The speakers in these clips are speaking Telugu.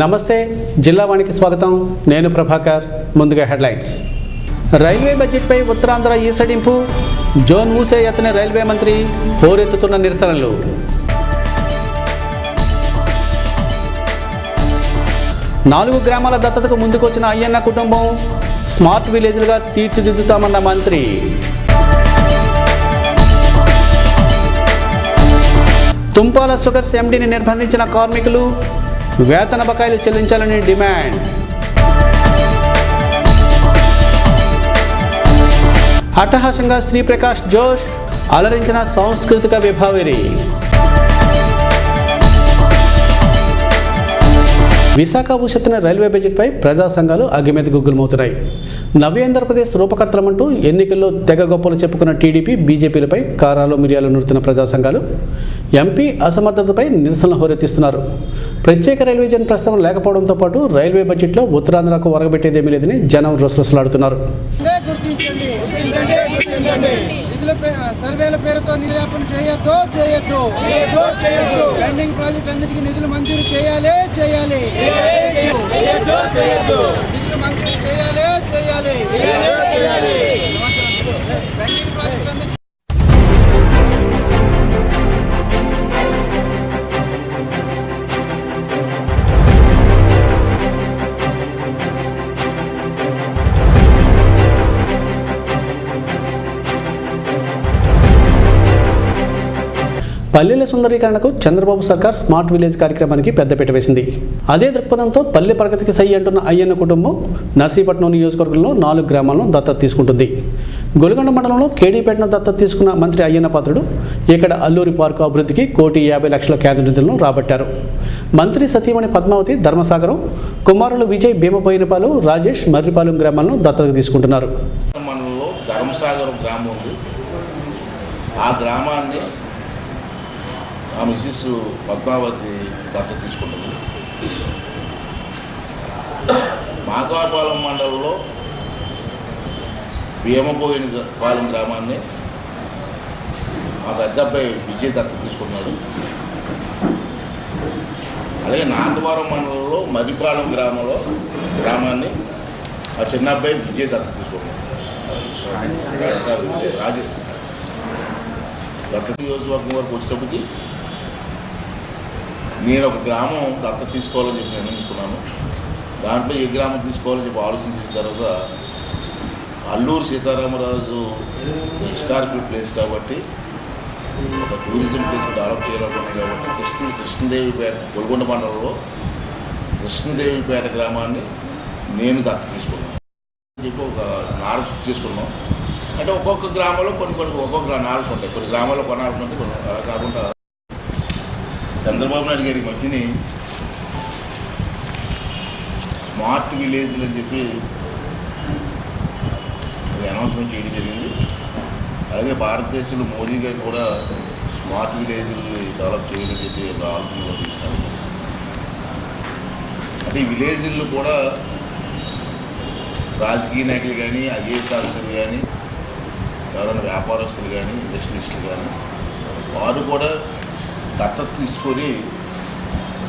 నమస్తే జిల్లావాణికి స్వాగతం. నేను ప్రభాకర్ ముందుగా హెడ్లైన్స్. రైల్వే బడ్జెట్పై ఉత్తరాంధ్ర ఈసడింపు. జోన్ మూసే ఎత్తనే రైల్వే మంత్రి హోరెత్తుతున్న నిరసనలు. నాలుగు గ్రామాల దత్తతకు ముందుకొచ్చిన అయ్యన్న కుటుంబం స్మార్ట్ విలేజ్లుగా తీర్చిదిద్దుతామన్న మంత్రి. తుంపాల షుగర్స్ ఎండీని నిర్బంధించిన కార్మికులు వేతన బకాయిలు చెల్లించాలని డిమాండ్. అట్టహాసంగా శ్రీప్రకాష్ జోష్ అలరించిన సాంస్కృతిక విభావరి. విశాఖ భూషత్తున రైల్వే బడ్జెట్పై ప్రజా సంఘాలు అగ్గిమీద గుగ్గులమవుతున్నాయి. నవ్యాంధ్రప్రదేశ్ రూపకర్తలమంటూ ఎన్నికల్లో తెగ గొప్పలు చెప్పుకున్న టీడీపీ బీజేపీలపై కారాలు మిరియాలు నుడుతున్న ప్రజా సంఘాలు ఎంపీ అసమర్థతపై నిరసనలు హోరెత్తిస్తున్నారు. ప్రత్యేక రైల్వేజన్ ప్రస్తావన లేకపోవడంతో పాటు రైల్వే బడ్జెట్లో ఉత్తరాంధ్రకు వరగబెట్టేదేమీ లేదని జనం రొసరొసలాడుతున్నారు. నిధుల సర్వేల పేరుతో నిర్యాపన చేయొద్దు చేయొద్దు. పెండింగ్ ప్రాజెక్ట్ అందరికీ నిధులు మంజూరు చేయాలి చేయాలి. నిధులు మంజూరు చేయాలి చేయాలి. పల్లెల సుందరీకరణకు చంద్రబాబు సర్కార్ స్మార్ట్ విలేజ్ కార్యక్రమానికి పెద్దపీట వేసింది. అదే దృక్పథంతో పల్లె ప్రగతికి సై అంటున్న అయ్యన్న కుటుంబం నర్సీపట్నం నియోజకవర్గంలో నాలుగు గ్రామాలను దత్తత తీసుకుంటుంది. గొలుగొండ మండలంలో కేడీపేటను దత్తత తీసుకున్న మంత్రి అయ్యన్న పాత్రుడు ఇక్కడ అల్లూరి పార్కు అభివృద్ధికి కోటి యాభై లక్షల కేంద్ర నిధులను రాబట్టారు. మంత్రి సతీమణి పద్మావతి ధర్మసాగరం కుమారులు విజయ్ భీమపోయినపాలు రాజేష్ మర్రిపాలెం గ్రామాలను దత్తత తీసుకుంటున్నారు. మండలంలో ధర్మసాగరం గ్రామం ఉంది. ఆ గ్రామాన్ని ఆ మిస్సెస్ పద్మావతి దత్త తీసుకుంటుంది మాకాపాలెం మండలంలో భీమపోయిన పాలెం గ్రామాన్ని మా పెద్ద అబ్బాయి విజయ్ దత్త తీసుకున్నాడు అలాగే నాగవరం మండలంలో మరిపాలెం గ్రామంలో గ్రామాన్ని ఆ చిన్న అబ్బాయి విజయ్ దత్త తీసుకున్నాడు రాజేష్ దత్త నియోజకవర్గం వరకు వచ్చేటప్పటికి నేను ఒక గ్రామం దత్త తీసుకోవాలని చెప్పి నిర్ణయించుకున్నాను. దాంట్లో ఏ గ్రామం తీసుకోవాలని చెప్పి ఆలోచన చేసిన తర్వాత అల్లూరు సీతారామరాజు హిస్టారికల్ ప్లేస్ కాబట్టి ఒక టూరిజం ప్లేస్ డెవలప్ చేయాలనుకున్నాను కాబట్టి కృష్ణ కృష్ణదేవిపేట గొల్గొండ మండలంలో కృష్ణదేవిపేట గ్రామాన్ని నేను దత్త తీసుకున్నాను. చెప్పి ఒక నార్స్ తీసుకున్నాం అంటే ఒక్కొక్క గ్రామంలో కొన్ని కొన్ని ఒక్కొక్క నార్మ్స్ ఉంటాయి. కొన్ని గ్రామాల్లో కొన్ని నార్మ్స్ ఉంటాయి కొన్ని అలా కాకుండా చంద్రబాబు నాయుడు గారి మధ్యని స్మార్ట్ విలేజ్లు అని చెప్పి అనౌన్స్మెంట్ చేయడం జరిగింది. అలాగే భారతదేశంలో మోదీ గారు కూడా స్మార్ట్ విలేజ్లు డెవలప్ చేయడం చెప్పి ఒక ఆలోచనలో తీసుకున్నారు. అంటే ఈ విలేజ్లు కూడా రాజకీయ నాయకులు కానీ ఐఏఎస్ ఆఫీసర్లు కానీ ఎవరైనా వ్యాపారస్తులు కానీ ఇండస్ట్రియలిస్టులు కానీ వారు కూడా దత్తత తీసుకొని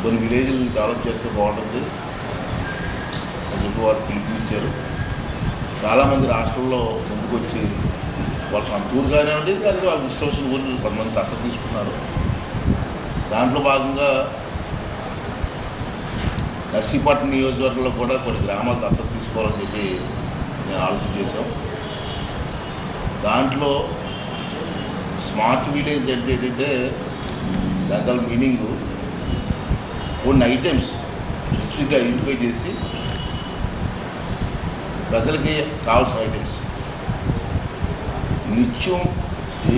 కొన్ని విలేజ్లు డెవలప్ చేస్తే బాగుంటుంది. అని చెప్పి వారు పిలుపునిచ్చారు చాలామంది రాష్ట్రంలో ముందుకు వచ్చి వాళ్ళ సొంత ఉండి కానివ్వండి వాళ్ళు వాళ్ళ ఇష్టం వచ్చిన ఊరు కొంతమంది దత్తత తీసుకున్నారు. దాంట్లో భాగంగా నర్సీపట్నం నియోజకవర్గంలో కూడా కొన్ని గ్రామాలు దత్తత తీసుకోవాలని చెప్పి నేను ఆలోచన చేశాం. దాంట్లో స్మార్ట్ విలేజ్ అంటే ఏంటంటే దాని గల మీనింగ్. కొన్ని ఐటమ్స్ స్పెసిఫిక్గా ఐడెంటిఫై చేసి ప్రజలకి కావాల్సిన ఐటమ్స్ నిత్యం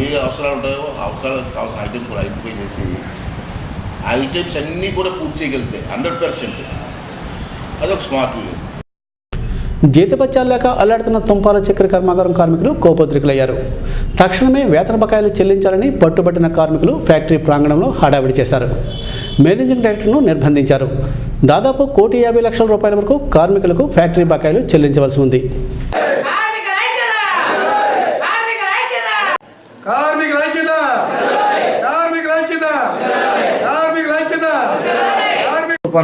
ఏ అవసరాలు ఉంటాయో అవసరాలు కావాల్సిన ఐటమ్స్ కూడా ఐడెంటిఫై చేసి ఆ ఐటమ్స్ అన్నీ కూడా పూర్తి చేయగలిగితే హండ్రెడ్ పర్సెంట్ అదొక స్మార్ట్ విలేజ్ జీతపత్యాలు లేక అల్లాడుతున్న తుంపాల చక్కెర కర్మాగారం కార్మికులు కోపోద్రికులయ్యారు. తక్షణమే వేతన బకాయిలు చెల్లించాలని పట్టుబట్టిన కార్మికులు ఫ్యాక్టరీ ప్రాంగణంలో హడావిడి చేశారు. మేనేజింగ్ డైరెక్టర్ను నిర్బంధించారు. దాదాపు కోటి యాభై లక్షల రూపాయల వరకు కార్మికులకు ఫ్యాక్టరీ బకాయిలు చెల్లించవలసి ఉంది.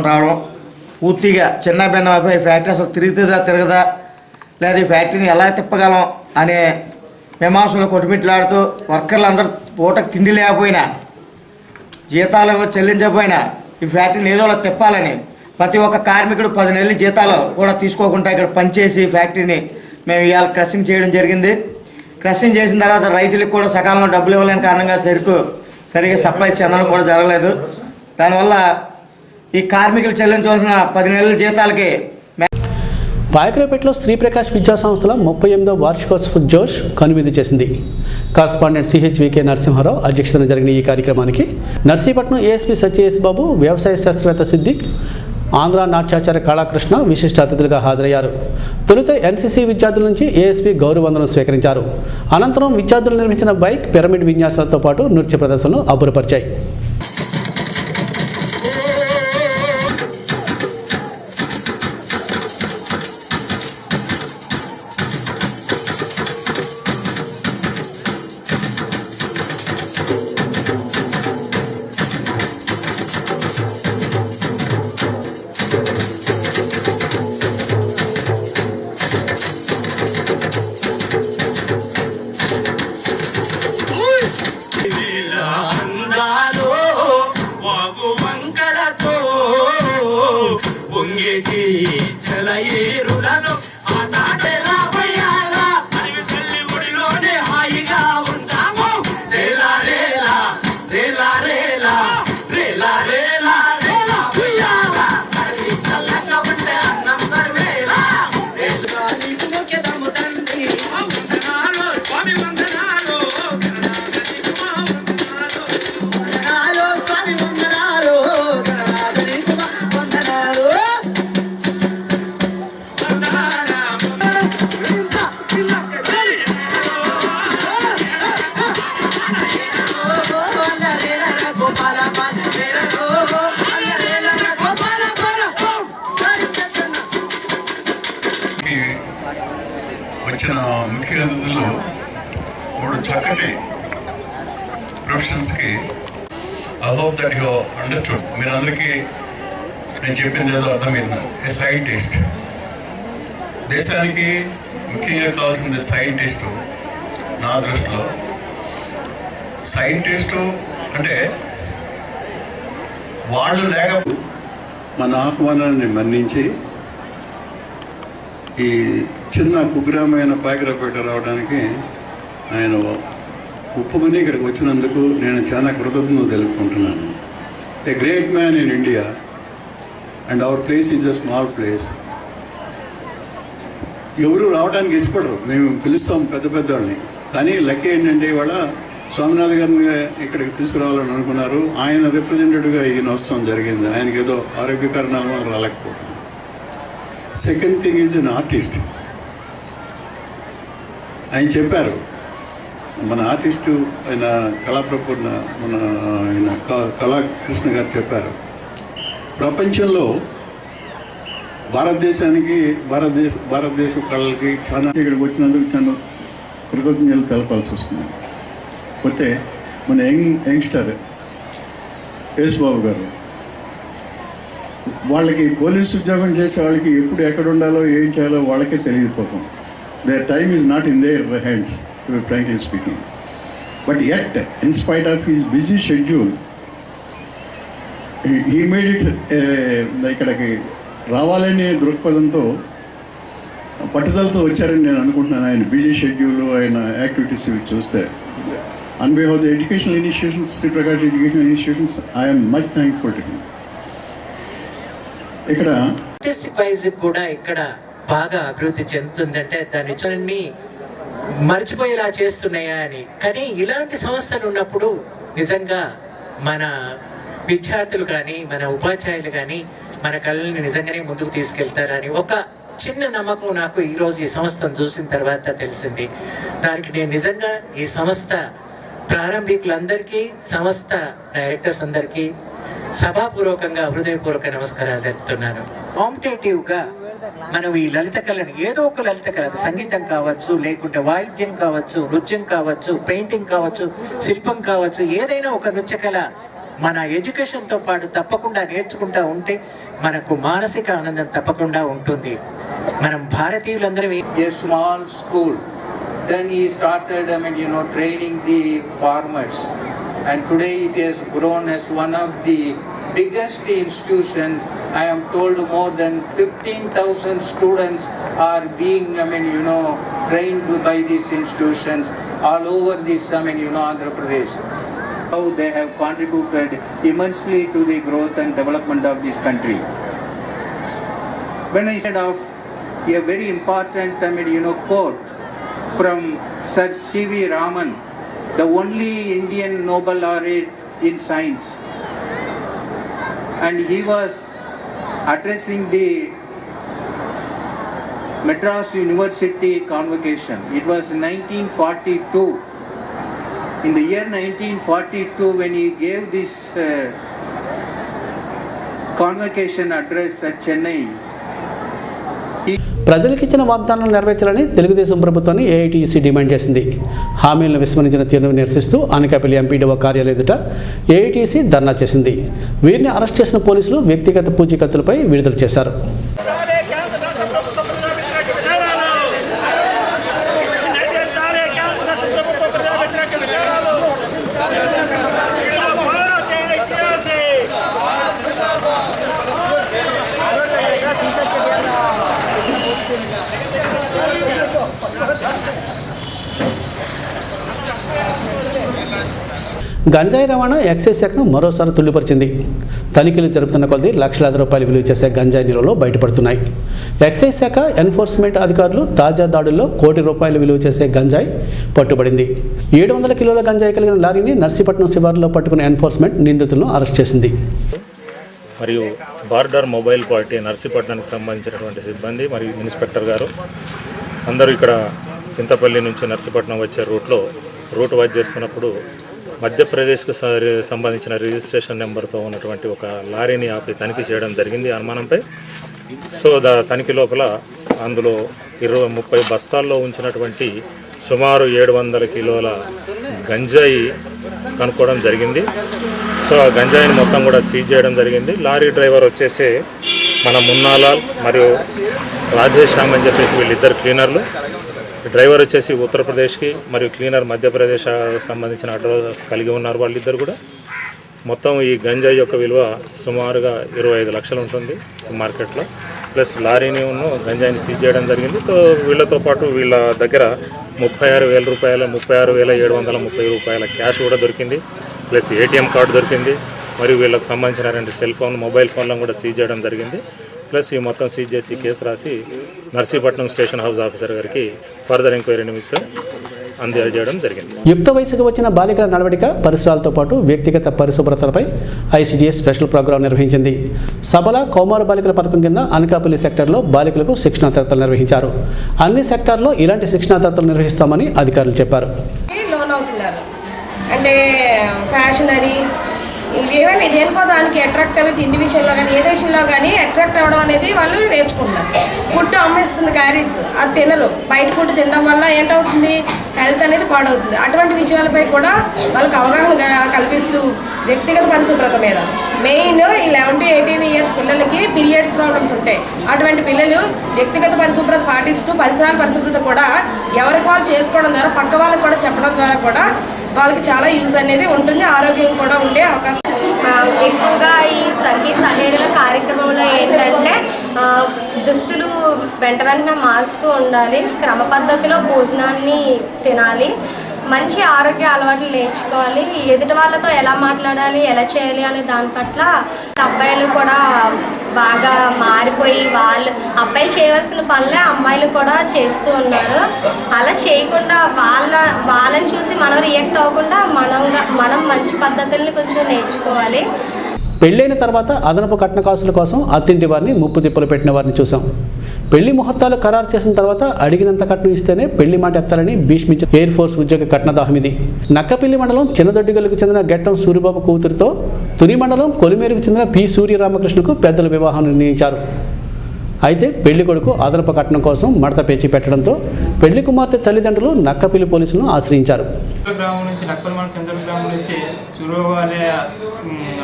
రావడం పూర్తిగా చిన్న భిన్న అయిపోయి ఫ్యాక్టరీ అసలు తిరుగుతుందా తిరగదా? లేదా ఈ ఫ్యాక్టరీని ఎలా తిప్పగలం అనే మీమాంసలు కొట్టుమిట్లాడుతూ వర్కర్లు అందరూ పూటకు తిండి లేకపోయినా జీతాలు చెల్లించకపోయినా ఈ ఫ్యాక్టరీని ఏదో తిప్పాలని ప్రతి ఒక్క కార్మికుడు పది నెలల జీతాలు కూడా తీసుకోకుండా ఇక్కడ పనిచేసి ఫ్యాక్టరీని మేము ఇవాళ క్రషింగ్ చేయడం జరిగింది. క్రషింగ్ చేసిన తర్వాత రైతులకు కూడా సకాలంలో డబ్బులు ఇవ్వలేని కారణంగా సరుకు సరిగ్గా సప్లై చెందడం కూడా జరగలేదు. దానివల్ల ఈ కార్మికులు చెల్లించవలసిన పది నెలల జీతాలకి పాయకరాపేటలో శ్రీప్రకాష్ విద్యా సంస్థల ముప్పై ఎనిమిదో వార్షికోత్సవ జోష్ కనువిందు చేసింది. కరస్పాండెంట్ సిహెచ్వికే నరసింహారావు అధ్యక్షతన జరిగిన ఈ కార్యక్రమానికి నర్సీపట్నం ఏఎస్పీ సత్యయేస్ బాబు వ్యవసాయ శాస్త్రవేత్త సిద్దిక్ ఆంధ్ర నాట్యాచార్య కళాకృష్ణ విశిష్ట అతిథులుగా హాజరయ్యారు. తొలుత ఎన్సీసీ విద్యార్థుల నుంచి ఏఎస్పీ గౌరవందనం స్వీకరించారు. అనంతరం విద్యార్థులు నిర్మించిన బైక్ పిరమిడ్ విన్యాసాలతో పాటు నృత్య ప్రదర్శనలు అబ్బురపరిచాయి. చక్కటి ప్రొఫెషన్స్కి I hope that you understood. మీరందరికీ నేను చెప్పింది ఏదో అర్థమైంది? A scientist. దేశానికి ముఖ్యంగా కావాల్సింది సైంటిస్టు. నా దృష్టిలో సైంటిస్టు అంటే వాళ్ళు లేక మన ఆహ్వానాన్ని మన్నించి ఈ చిన్న కుగ్రామైన పాకిరపేట రావడానికి ఆయన ఒప్పుకొని ఇక్కడికి వచ్చినందుకు నేను చాలా కృతజ్ఞతలు తెలుపుకుంటున్నాను. A great man in India and our place is a small place ఎవరు రావడానికి ఇష్టపడరు. మేము పిలుస్తాం పెద్ద పెద్దవాళ్ళని కానీ లెక్క ఏంటంటే ఇవాళ స్వామినాథ్ గారిని ఇక్కడికి తీసుకురావాలని అనుకున్నారు. ఆయన రిప్రజెంటేటివ్గా ఈయన వస్తాం జరిగింది. ఆయనకి ఏదో ఆరోగ్య కారణాల వల్ల రాలేకపోవడం second thing is an artist ఆయన చెప్పారు మన ఆర్టిస్టు ఆయన కళాప్రపూర్ణ మన ఆయన క- కళాకృష్ణ గారు చెప్పారు. ప్రపంచంలో భారతదేశానికి భారతదేశ భారతదేశ కళలకి చాలా ఇక్కడికి వచ్చినందుకు చాలా కృతజ్ఞతలు తెలపాల్సి వస్తుంది. పోతే మన యంగ్ యంగ్స్టర్ యేసు బాబు గారు వాళ్ళకి పోలీస్ ఉద్యోగం చేసే వాళ్ళకి ఎప్పుడు ఎక్కడ ఉండాలో ఏం చేయాలో వాళ్ళకే తెలియదు పాపం. The time is not in their hands frankly speaking but at in spite of his busy schedule he made it ఇక్కడికి రావాలనే దృక్పథంతో పట్టుదలతో వచ్చారని నేను అనుకుంటున్నాను. ఆయన బిజీ షెడ్యూల్ ఆయన యాక్టివిటీస్ చూస్తే. On behalf the educational institutions Shri Prakash educational institutions I'm much thankful to him ఇక్కడ కూడా ఇక్కడ బాగా అభివృద్ధి చెందుతుందంటే దాని చన్ని మర్చిపోయేలా చేస్తున్నాయా అని. కానీ ఇలాంటి సంస్థలు ఉన్నప్పుడు నిజంగా మన విద్యార్థులు కానీ మన ఉపాధ్యాయులు కానీ మన కళల్ని నిజంగానే ముందుకు తీసుకెళ్తారని ఒక చిన్న నమ్మకం నాకు ఈరోజు ఈ సంస్థను చూసిన తర్వాత తెలిసింది. దానికి నేను నిజంగా ఈ సంస్థ ప్రారంభికులందరికీ సంస్థ డైరెక్టర్స్ అందరికీ సభాపూర్వకంగా హృదయపూర్వక నమస్కారాలు తెలుపుతున్నాను. కాంపిటేటివ్గా మనం ఈ లలిత కళని ఏదో ఒక లలిత కళ అది సంగీతం కావచ్చు లేకుంటే వాయిద్యం కావచ్చు నృత్యం కావచ్చు పెయింటింగ్ కావచ్చు శిల్పం కావచ్చు ఏదైనా ఒక నృత్య కళ మన ఎడ్యుకేషన్తో పాటు తప్పకుండా నేర్చుకుంటా ఉంటే మనకు మానసిక ఆనందం తప్పకుండా ఉంటుంది మనం భారతీయులందరం the farmers. And today it has grown as one of the biggest institutions. I am told more than 15,000 students are being, I mean, you know, trained by these institutions all over this, I mean, you know, Andhra Pradesh. How they have contributed immensely to the growth and development of this country. When I said of a very important, I mean, you know, quote from Sir C.V. Raman, the only Indian Nobel laureate in science. And he was addressing the Madras University convocation. It was 1942. In the year 1942, when he gave this uh, convocation address at Chennai, ప్రజలకు ఇచ్చిన వాగ్దానాలు నెరవేర్చాలని తెలుగుదేశం ప్రభుత్వాన్ని ఏఐటీసీ డిమాండ్ చేసింది. హామీలను విస్మరించిన తీరును నిరసిస్తూ అనకాపల్లి ఎంపీడీఓ కార్యాలయం ఎదుట ఏఐటీసీ ధర్నా చేసింది. వీరిని అరెస్ట్ చేసిన పోలీసులు వ్యక్తిగత పూచీకత్తులపై విడుదల చేశారు. గంజాయి రవాణా ఎక్సైజ్ శాఖను మరోసారి తుల్లిపరిచింది తనిఖీలు జరుపుతున్న కొద్దీ లక్షలాది రూపాయలు విలువ చేసే గంజాయి నిల్వలు బయటపడుతున్నాయి. ఎక్సైజ్ శాఖ ఎన్ఫోర్స్మెంట్ అధికారులు తాజా దాడుల్లో కోటి రూపాయలు విలువ చేసే గంజాయి పట్టుబడింది. ఏడు వందల కిలోల గంజాయి కలిగిన లారీని నర్సీపట్నం శివారులో పట్టుకున్న ఎన్ఫోర్స్మెంట్ నిందితులను అరెస్ట్ చేసింది. మరియు బార్డర్ మొబైల్ పార్టీ నర్సీపట్నానికి సంబంధించినటువంటి సిబ్బంది మరియు ఇన్స్పెక్టర్ గారు అందరూ ఇక్కడ చింతపల్లి నుంచి నర్సీపట్నం వచ్చే రూట్లో రూట్ వాచ్ చేస్తున్నప్పుడు మధ్యప్రదేశ్కు స- సంబంధించిన రిజిస్ట్రేషన్ నెంబర్తో ఉన్నటువంటి ఒక లారీని ఆపి తనిఖీ చేయడం జరిగింది అనుమానంపై. సో దా తనిఖీ లోపల అందులో ఇరవై ముప్పై బస్తాల్లో ఉంచినటువంటి సుమారు ఏడు వందల కిలోల గంజాయి కనుక్కోవడం జరిగింది. సో ఆ గంజాయిని మొత్తం కూడా సీజ్ చేయడం జరిగింది. లారీ డ్రైవర్ వచ్చేసి మన మున్నాలాల్ మరియు రాధేశ్యామ్ అని చెప్పేసి వీళ్ళిద్దరు క్లీనర్లు. డ్రైవర్ వచ్చేసి ఉత్తరప్రదేశ్కి మరియు క్లీనర్ మధ్యప్రదేశ్ సంబంధించిన అడ్రస్ కలిగి ఉన్నారు వాళ్ళిద్దరు కూడా. మొత్తం ఈ గంజాయి యొక్క విలువ సుమారుగా ఇరవై ఐదు లక్షలు ఉంటుంది మార్కెట్లో. ప్లస్ లారీని ఉన్న గంజాయిని సీజ్ చేయడం జరిగింది. తో వీళ్ళతో పాటు వీళ్ళ దగ్గర ముప్పై ఆరు వేల రూపాయల ముప్పై ఆరు వేల ఏడు వందల ముప్పై రూపాయల క్యాష్ కూడా దొరికింది. ప్లస్ ఏటీఎం కార్డు దొరికింది. మరియు వీళ్ళకి సంబంధించిన రెండు సెల్ ఫోన్ మొబైల్ ఫోన్లను కూడా సీజ్ చేయడం జరిగింది. ప్లస్ ఈ మొత్తం సీజ్ చేసి కేసు రాసి నర్సీపట్నం స్టేషన్ హౌస్ ఆఫీసర్ గారికి ఫర్దర్ ఎంక్వైరీ నిమిత్తం అందజేయడం జరిగింది. యుక్త వయసుకు వచ్చిన బాలికల నడవడిక పరిసరాలతో పాటు వ్యక్తిగత పరిశుభ్రతలపై ఐసిడిఎస్ స్పెషల్ ప్రోగ్రాం నిర్వహించింది. సబల కౌమార బాలికల పథకం కింద అనకాపల్లి సెక్టార్లో బాలికలకు శిక్షణా తరగతులు నిర్వహించారు. అన్ని సెక్టార్లో ఇలాంటి శిక్షణా తరగతులు నిర్వహిస్తామని అధికారులు చెప్పారు. అంటే ఫ్యాషన్ ఈవెన్ దేనికో దానికి అట్రాక్ట్ అవి తిండి విషయంలో కానీ ఏ విషయంలో కానీ అట్రాక్ట్ అవ్వడం అనేది వాళ్ళు నేర్చుకుంటున్నారు. ఫుడ్ అమ్మేస్తుంది క్యారీస్ అది తినరు. బయట ఫుడ్ తినడం వల్ల ఏంటవుతుంది? హెల్త్ అనేది పాడవుతుంది. అటువంటి విషయాలపై కూడా వాళ్ళకి అవగాహన కల్పిస్తూ వ్యక్తిగత పరిశుభ్రత మీద. మెయిన్ ఈ లెవెన్ టు ఎయిటీన్ ఇయర్స్ పిల్లలకి పీరియడ్ ప్రాబ్లమ్స్ ఉంటాయి. అటువంటి పిల్లలు వ్యక్తిగత పరిశుభ్రత పాటిస్తూ పరిసరాల పరిశుభ్రత కూడా ఎవరికి వాళ్ళు చేసుకోవడం ద్వారా పక్క వాళ్ళకి కూడా చెప్పడం ద్వారా కూడా వాళ్ళకి చాలా యూజ్ అనేది ఉంటుంది ఆరోగ్యం కూడా ఉండే అవకాశం. ఎక్కువగా ఈ సఖీ సహేల కార్యక్రమంలో ఏంటంటే దుస్తులు వెంట వెంటనే మారుస్తూ ఉండాలి క్రమ పద్ధతిలో భోజనాన్ని తినాలి మంచి ఆరోగ్య అలవాట్లు నేర్చుకోవాలి ఎదుటి వాళ్ళతో ఎలా మాట్లాడాలి ఎలా చేయాలి అనే దాని పట్ల అబ్బాయిలు కూడా బాగా మారిపోయి వాళ్ళు అబ్బాయి చేయవలసిన పనులే అమ్మాయిలు కూడా చేస్తూ ఉన్నారు. అలా చేయకుండా వాళ్ళ వాళ్ళని చూసి మనం రియాక్ట్ అవ్వకుండా మనం మనం మంచి పద్ధతుల్ని కొంచెం నేర్చుకోవాలి. పెళ్ళైన తర్వాత అదనపు కట్న కాసుల కోసం అత్తింటి వారిని ముప్పు తిప్పలు పెట్టిన వారిని చూసాం పెళ్ళి ముహూర్తాలు ఖరారు చేసిన తర్వాత అడిగినంత కట్నం ఇస్తేనే పెళ్ళి మాట ఎత్తాలని భీష్మించిన ఎయిర్ ఫోర్స్ ఉద్యోగ కట్నదాహం ఇది నక్కపల్లి మండలం చిన్నదొడ్డిగలకు చెందిన గెట్టం సూర్యబాబు కూతురితో తుని మండలం కొలిమేరుకు చెందిన పి. సూర్యరామకృష్ణకు పెద్దల వివాహం నిర్ణయించారు. అయితే పెళ్ళి కొడుకు అదనపు కట్నం కోసం మడత పేచి పెట్టడంతో పెళ్ళి కుమార్తె తల్లిదండ్రులు నక్కపల్లి పోలీసులను ఆశ్రయించారు. గ్రామం నుంచి నక్కలమాన గ్రామం నుంచి సూర్యబాబు అనే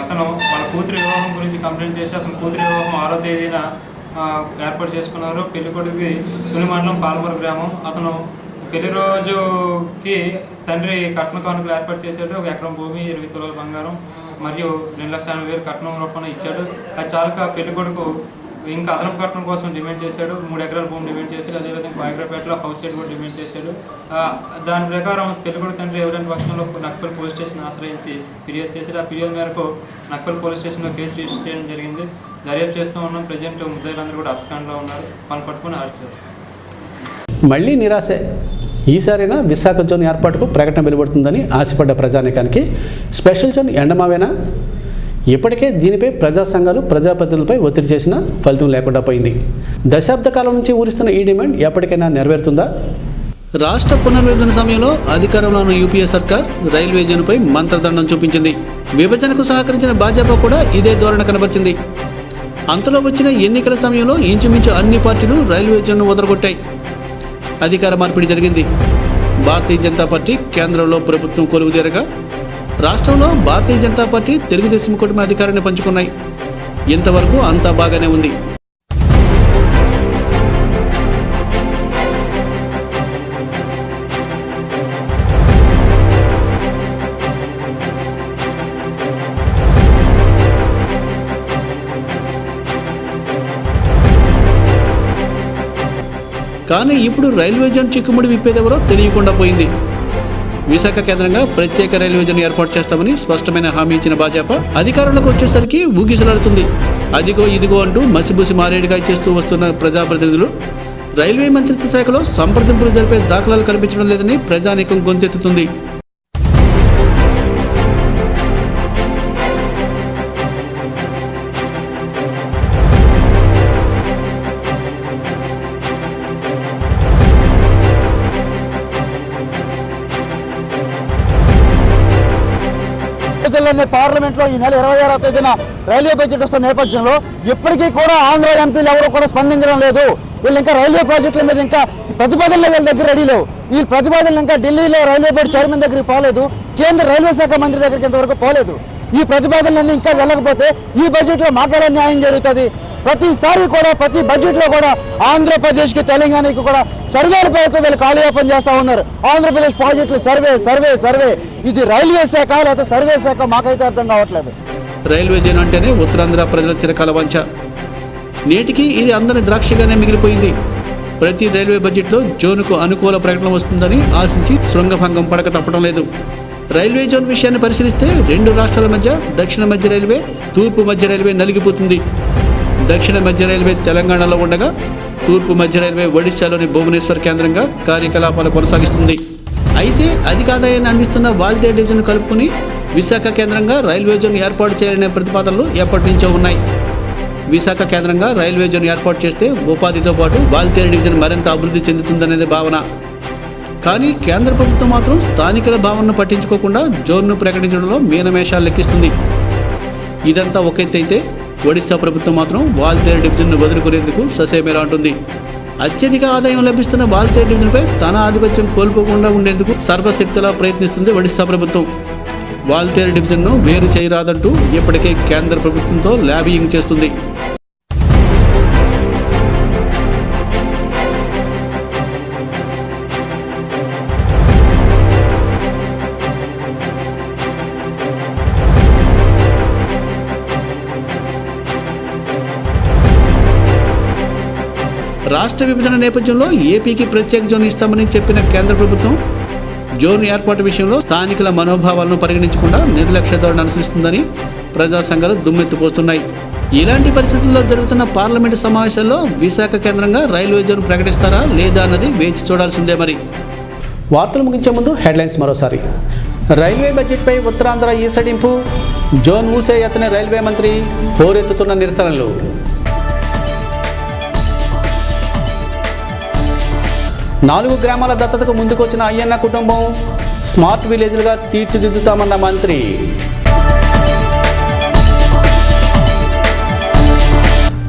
అతను వాళ్ళ కూతురి వివాహం గురించి కంప్లైంట్ చేసి అతను కూతురి వివాహం ఆరో తేదీన ఏర్పాటు చేసుకున్నారు. పెళ్ళి కొడుకుది తుని మండలం పాలమూరు గ్రామం. అతను పెళ్ళి రోజుకి తండ్రి కట్న కానుకలు ఏర్పాటు చేశాడు. ఒక ఎకరం భూమి ఇరవై తులాల బంగారం మరియు రెండు లక్షల ఎనభై వేలు కట్నం రూపంలో ఇచ్చాడు. అది చాలక పెళ్ళి కొడుకు ఇంకా అదనపు కట్టడం కోసం డిమాండ్ చేశాడు. మూడు ఎకరాల భూమి డిమాండ్ చేశాడు. అదేవిధంగా బాగ్రాపేటలో హౌస్ సైడ్ కూడా డిమాండ్ చేశాడు. దాని ప్రకారం తెలుగుడు తండ్రి ఎవరైనా పక్షంలో నక్పల్ పోలీస్ స్టేషన్ ఆశ్రయించి ఫిర్యాదు చేశాడు. ఆ ఫిర్యాదు మేరకు నక్పల్ పోలీస్ స్టేషన్లో కేసు రిజిస్టర్ చేయడం జరిగింది. దర్యాప్తు చేస్తూ ఉన్నాం. ప్రజెంట్ ముద్దాయిలందరూ కూడా అబ్స్కాండ్లో ఉన్నారు. వాళ్ళని పట్టుకుని అరెస్ట్ చేస్తాం మళ్ళీ నిరాశే. ఈసారైనా విశాఖ జోన్ ఏర్పాటుకు ప్రకటన వెలువడుతుందని ఆశపడ్డ ప్రజానీకానికి స్పెషల్ జోన్ ఎండమావేనా? ఇప్పటికే దీనిపై ప్రజా సంఘాలు ప్రజాప్రతినిధులపై ఒత్తిడి చేసిన ఫలితం లేకుండా పోయింది. దశాబ్ద కాలం నుంచి ఊరిస్తున్న ఈ డిమాండ్ ఎప్పటికైనా నెరవేరుతుందా? రాష్ట్ర పునర్విభజన సమయంలో అధికారంలో ఉన్న యూపీఏ సర్కార్ రైల్వే జోన్పై మంత్రదండం చూపించింది. విభజనకు సహకరించిన భాజపా కూడా ఇదే ధోరణ కనబరిచింది. అంతలో వచ్చిన ఎన్నికల సమయంలో ఇంచుమించు అన్ని పార్టీలు రైల్వే జోన్ను వదలగొట్టాయి. అధికార మార్పిడి జరిగింది. భారతీయ జనతా పార్టీ కేంద్రంలో ప్రభుత్వం కొలువుదేరగా రాష్ట్రంలో భారతీయ జనతా పార్టీ తెలుగుదేశం కూటమి అధికారాన్ని పంచుకున్నాయి. ఇంతవరకు అంతా బాగానే ఉంది. కానీ ఇప్పుడు రైల్వే జోన్ చిక్కుముడి విప్పేదెవరో తెలియకుండా పోయింది. విశాఖ కేంద్రంగా ప్రత్యేక రైల్వే జోన్ ఏర్పాటు చేస్తామని స్పష్టమైన హామీ ఇచ్చిన భాజపా అధికారంలోకి వచ్చేసరికి ఊగిసలాడుతుంది. అదిగో ఇదిగో అంటూ మసిబుసి మారేడుగా చేస్తూ వస్తున్న ప్రజాప్రతినిధులు రైల్వే మంత్రిత్వ శాఖలో సంప్రదింపులు జరిపే దాఖలాలు కనిపించడం లేదని ప్రజానీకం గొంతెత్తుతుంది. పార్లమెంట్లో ఈ నెల ఇరవై ఆరో తేదీన రైల్వే బడ్జెట్ వస్తున్న నేపథ్యంలో ఇప్పటికీ కూడా ఆంధ్ర ఎంపీలు ఎవరు కూడా స్పందించడం లేదు. వీళ్ళు ఇంకా రైల్వే ప్రాజెక్టుల మీద ఇంకా ప్రతిపాదనలు వీళ్ళ దగ్గర రెడీ లేవు. ఈ ప్రతిపాదనలు ఇంకా ఢిల్లీలో రైల్వే బోర్డు చైర్మన్ దగ్గరికి పోలేదు. కేంద్ర రైల్వే శాఖ మంత్రి దగ్గరికి ఇంతవరకు పోలేదు. ఈ ప్రతిపాదనలన్నీ ఇంకా వెళ్ళకపోతే ఈ బడ్జెట్లో మాకేలా న్యాయం జరుగుతుంది. ప్రతిసారి కూడా ప్రతి బడ్జెట్లో కూడా ఆంధ్రప్రదేశ్కి తెలంగాణకి కూడా సర్వేల పేరుతో వీళ్ళు కాలయాపన చేస్తూ ఉన్నారు. ఆంధ్రప్రదేశ్ ప్రాజెక్టులు సర్వే సర్వే సర్వే ఇది రైల్వే శాఖ లేకపోతే సర్వే శాఖ మాకైతే అర్థం కావట్లేదు. రైల్వే జోన్ అంటేనే ఉత్తరాంధ్ర ప్రజల చిరకాల వంచ. నేటికి ఇది అందరి ద్రాక్షగానే మిగిలిపోయింది. ప్రతి రైల్వే బడ్జెట్లో జోన్కు అనుకూల ప్రకటన వస్తుందని ఆశించి శృంగభంగం పడక తప్పడం లేదు. రైల్వే జోన్ విషయాన్ని పరిశీలిస్తే రెండు రాష్ట్రాల మధ్య దక్షిణ మధ్య రైల్వే తూర్పు మధ్య రైల్వే నలిగిపోతుంది. దక్షిణ మధ్య రైల్వే తెలంగాణలో ఉండగా తూర్పు మధ్య రైల్వే ఒడిశాలోని భువనేశ్వర్ కేంద్రంగా కార్యకలాపాలు కొనసాగిస్తుంది. అయితే అధిక ఆదాయాన్ని అందిస్తున్న వాల్తేరు డివిజన్ కలుపుకుని విశాఖ కేంద్రంగా రైల్వే జోన్ ఏర్పాటు చేయాలనే ప్రతిపాదనలు ఎప్పటి నుంచో ఉన్నాయి. విశాఖ కేంద్రంగా రైల్వే జోన్ ఏర్పాటు చేస్తే ఉపాధితో పాటు వాల్తేరు డివిజన్ మరింత అభివృద్ధి చెందుతుందనేది భావన. కానీ కేంద్ర ప్రభుత్వం మాత్రం స్థానికుల భావనను పట్టించుకోకుండా జోన్ను ప్రకటించడంలో మీనమేషాలు లెక్కిస్తుంది. ఇదంతా ఒక ఎత్తు అయితే ఒడిశా ప్రభుత్వం మాత్రం వాల్తేరు డివిజన్ను వదులుకునేందుకు ససేమేరా అంటుంది. అత్యధిక ఆదాయం లభిస్తున్న వాల్తేరు డివిజన్పై తన ఆధిపత్యం కోల్పోకుండా ఉండేందుకు సర్వశక్తులా ప్రయత్నిస్తుంది ఒడిశా ప్రభుత్వం. వాల్తేరు డివిజన్ను వేరు చేయరాదంటూ ఇప్పటికే కేంద్ర ప్రభుత్వంతో ల్యాబియింగ్ చేస్తుంది. రాష్ట్ర విభజన నేపథ్యంలో ఏపీకి ప్రత్యేక జోన్ ఇస్తామని చెప్పిన కేంద్ర ప్రభుత్వం జోన్ ఏర్పాటు విషయంలో స్థానికుల మనోభావాలను పరిగణించకుండా నిర్లక్ష్య ధోరణి అనుసరిస్తుందని ప్రజా సంఘాలు దుమ్మెత్తిపోతున్నాయి. ఇలాంటి పరిస్థితుల్లో జరుగుతున్న పార్లమెంటు సమావేశాల్లో విశాఖ కేంద్రంగా రైల్వే జోన్ ప్రకటిస్తారా లేదా అన్నది వేచి చూడాల్సిందే మరి. వార్తలు ముగించే ముందు హెడ్లైన్స్ మరోసారి. రైల్వే బడ్జెట్పై ఉత్తరాంధ్ర ఈసడింపు జోన్ మూసే ఎత్తనే రైల్వే మంత్రి హోరెత్తుతున్న నిరసనలు. నాలుగు గ్రామాల దత్తతకు ముందుకొచ్చిన అయ్యన్న కుటుంబం స్మార్ట్ విలేజ్లుగా తీర్చిదిద్దుతామన్న మంత్రి.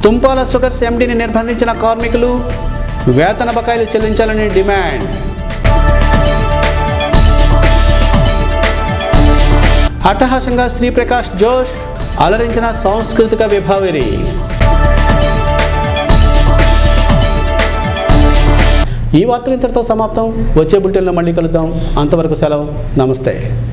తుంపాల షుగర్స్ ఎండీని నిర్బంధించిన కార్మికులు వేతన బకాయిలు చెల్లించాలని డిమాండ్. అట్టహాసంగా శ్రీప్రకాష్ జోష్ అలరించిన సాంస్కృతిక విభావిరి. ఈ వార్తలు ఇంతటితో సమాప్తం. వచ్చే బులెటిన్లో మళ్ళీ కలుద్దాం. అంతవరకు సెలవు. నమస్తే.